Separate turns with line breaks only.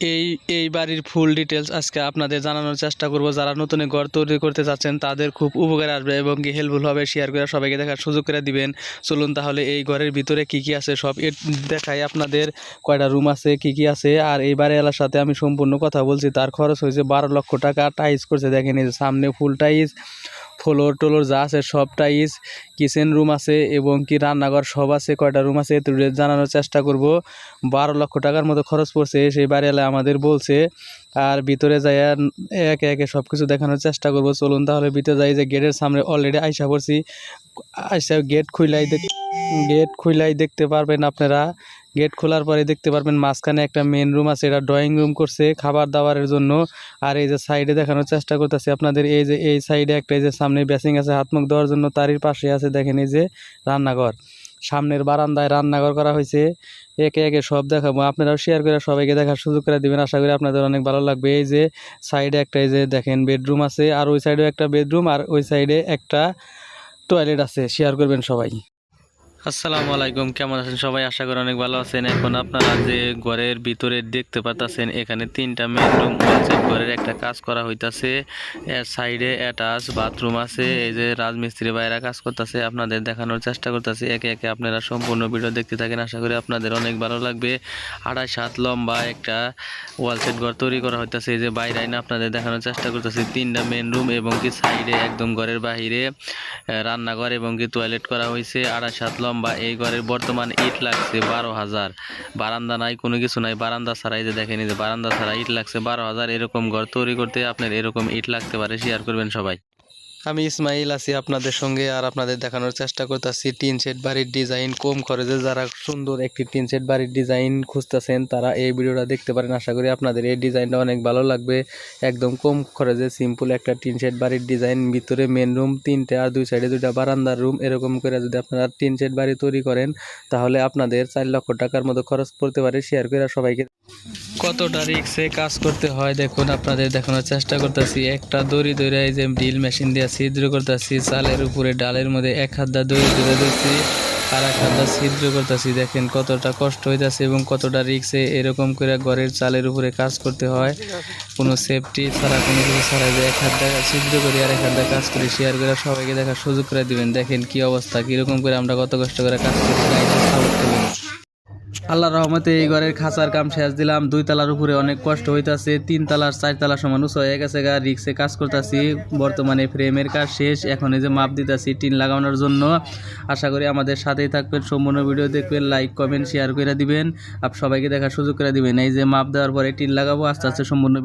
এই এই বাড়ির ফুল ডিটেলস আজকে আপনাদের জানানোর চেষ্টা করব। যারা নতুন ঘর তৈরি করতে চাচ্ছেন তাদের খুব উপকার আসবে এবং কি হেল্পফুল হবে শেয়ার করে সবাইকে দেখার সুযোগ করে দিবেন। চলুন তাহলে এই ঘরের ভিতরে কি কি আছে সব দেখাই আপনাদের। কয়টা রুম আছে, কি কি আছে? আর এই বাড়িওয়ালার সাথে আমি সম্পূর্ণ কথা বলছি। তার খরচ হয়েছে বারো লক্ষ টাকা। টাইস করছে, দেখেন এই সামনে ফুল টাইস ফ্লোর টোলোর যা আছে সব টাইস কিচেন রুম আছে এবং কি রান্নাঘর সব আছে, কয়টা রুম আছে, এতটুকু জানানোর চেষ্টা করব। বারো লক্ষ টাকার মতো খরচ পড়ছে, সেই বাড়ি আমাদের বলছে আর ভিতরে যাই একে একে সব কিছু দেখানোর চেষ্টা করব। চলুন তাহলে ভিতরে যাই যে গেটের সামনে অলরেডি আইসা পড়ছি। আইসা গেট খুইলাই দেখ গেট খুইলাই দেখতে পারবেন আপনারা। গেট খোলার পরে দেখতে পারবেন মাঝখানে একটা মেন রুম আছে, এটা ড্রয়িং রুম করছে খাবার দাবারের জন্য। আর এই যে সাইডে দেখানোর চেষ্টা করতেছি আপনাদের, এই যে এই সাইডে একটা এই যে সামনে বেসিং আছে, হাত মুখ দেওয়ার জন্য তারই পাশে আছে, দেখেন এই যে রান্নাঘর। সামনের বারান্দায় রান্নাঘর করা হয়েছে। একে একে সব দেখাবো। আপনারাও শেয়ার করে সবাইকে দেখার সুযোগ করে দেবেন। আশা করি আপনাদের অনেক ভালো লাগবে। এই যে সাইডে একটা, এই যে দেখেন বেডরুম আছে। আর ওই সাইডেও একটা বেডরুম আর ওই সাইডে একটা টয়লেট আছে। শেয়ার করবেন সবাই। আসসালামু আলাইকুম, কেমন আছেন সবাই? আশা করি অনেক ভালো আছেন। এখন আপনারা যে ঘরের ভিতরে দেখতে পাচ্ছেন এখানে তিনটা মেন রুম আছে। ঘরের একটা কাজ করা হইতাছে এর সাইডে অ্যাটাচ বাথরুম আছে। এই যে রাজমিস্ত্রি বাইরা কাজ করতেছে, আপনাদের দেখানোর চেষ্টা করতেছে। একে একে আপনারা সম্পূর্ণ ভিডিও দেখতে থাকেন। আশা করি আপনাদের অনেক ভালো লাগবে। আড়াই সাত লম্বা একটা ওয়াল সেট ঘর তৈরি করা হইতাছে। এই যে বাইরে আইনা আপনাদের দেখানোর চেষ্টা করতেছি। তিনটা মেন রুম এবং কি সাইডে একদম ঘরের বাহিরে রান্নাঘর এবং কি টয়লেট করা হয়েছে আড়াই সাত লম্বা এই ঘরের বর্তমান ইট লাগছে বারো হাজার। বারান্দা নাই, কোনো কিছু নাই। বারান্দা ছাড়া এই যে দেখেনি যে বারান্দা ছাড়া ইট লাগছে বারো হাজার। এরকম ঘর তৈরি করতে আপনার এরকম ইট লাগতে পারে। শেয়ার করবেন সবাই। আমি ইসমাইল আছি আপনাদের সঙ্গে আর আপনাদের দেখানোর চেষ্টা করতেছি। টিন শেড বাড়ির ডিজাইন কম খরচে যারা সুন্দর একটি টিন শেড বাড়ির ডিজাইন খুঁজতেছেন, তারা এই ভিডিওটা দেখতে পারেন। আশা করি আপনাদের এই ডিজাইনটা অনেক ভালো লাগবে। একদম কম খরচে সিম্পল একটা টিন শেড বাড়ির ডিজাইন, ভিতরে মেন রুম তিনটে, আর দুই সাইডে দুইটা বারান্দার রুম এরকম করে যদি আপনারা টিন শেড বাড়ি তৈরি করেন, তাহলে আপনাদের চার লক্ষ টাকার মতো খরচ পড়তে পারে। শেয়ার করে সবাইকে কতটা রিক্সে কাজ করতে হয়, দেখুন আপনাদের দেখানোর চেষ্টা করতেছি। একটা দড়ি দড়ি এই যে ড্রিল মেশিন দিয়ে ছিদ্র করতেছি, চালের উপরে ডালের মধ্যে এক হাত দা দড়ি ধরে দিচ্ছি আর এক হাত দা ছিদ্র করতেছি। দেখেন কতটা কষ্ট হইতাছে এবং কতটা রিক্সে এরকম করে ঘরের চালের উপরে কাজ করতে হয়। কোনো সেফটি ছাড়া, কোনো কিছু ছাড়া যে এক হাত দা ছিদ্র করি, আর এক হাত দা কাজ করি শেয়ার করে সবাইকে দেখার সুযোগ করে দিবেন। দেখেন কি অবস্থা, কীরকম করে আমরা কত কষ্ট করে কাজ করি লাইটে সাপোর্ট করবেন আল্লাহ রহমতে এই ঘরের খাঁচার কাম শেষ দিলাম। দুই তালার উপরে অনেক কষ্ট হইতাছে তিন তালার চার তালা সমান উঁচু হয়ে গেছে গা, রিক্সে কাজ করতেছি। বর্তমানে ফ্রেমের কাজ শেষ, এখন এই যে মাপ দিতেছি টিন লাগানোর জন্য। আশা করি আমাদের সাথেই থাকবেন, সম্পূর্ণ ভিডিও দেখবেন, লাইক, কমেন্ট, শেয়ার করে দিবেন। আপ সবাইকে দেখার সুযোগ করে দিবেন। এই যে মাপ দেওয়ার পরে টিন লাগাবো, আস্তে আস্তে সম্পূর্ণ